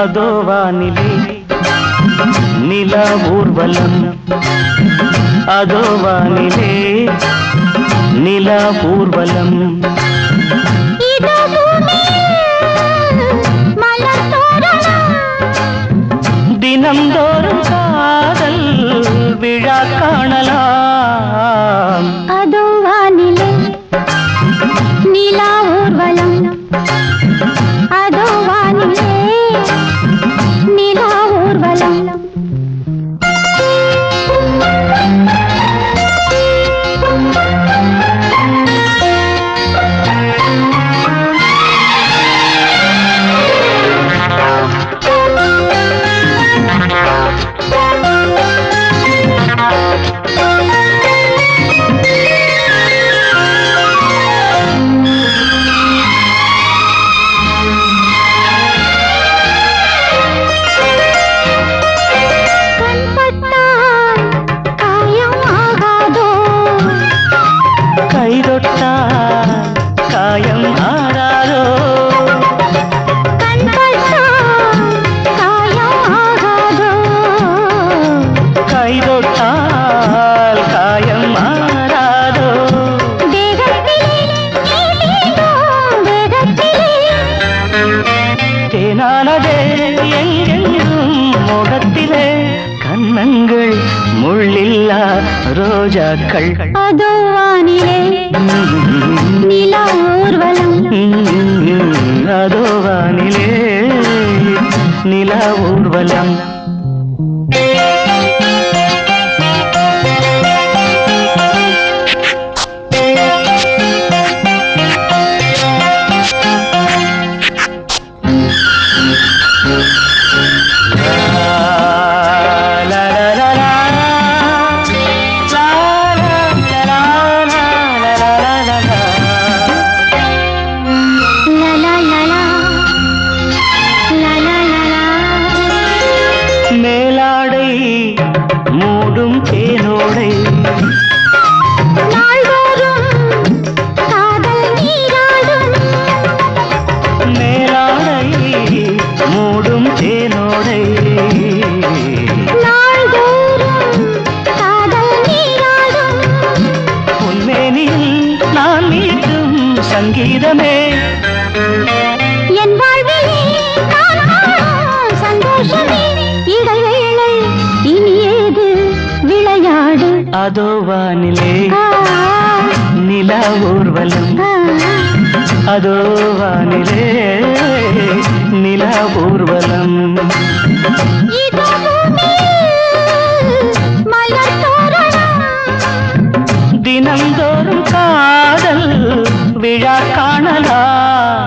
அதோ வானிலே நில ஊர்வலம். அதோ வானிலே நில ஊர்வலம். தினம்தோறும் காதல் விழா காணலாம். அதோ முகத்திலே கன்னங்கள் முள்ளில்லா ரோஜாக்கள். அதோ வானிலே நிலா ஊர்வலம். அதோ வானிலே நில ஊர்வலம். போடும் தேனோடை. மூடும் தேனோடை. உன்மேனில் நான் மீட்டும் சங்கீதமே. என் வாழ்விலே వానిలే. నీలా ఊర్వలం. అదో వానిలే. నీలా ఊర్వలం. தினந்தோறும் காதல் விழா காணலாம்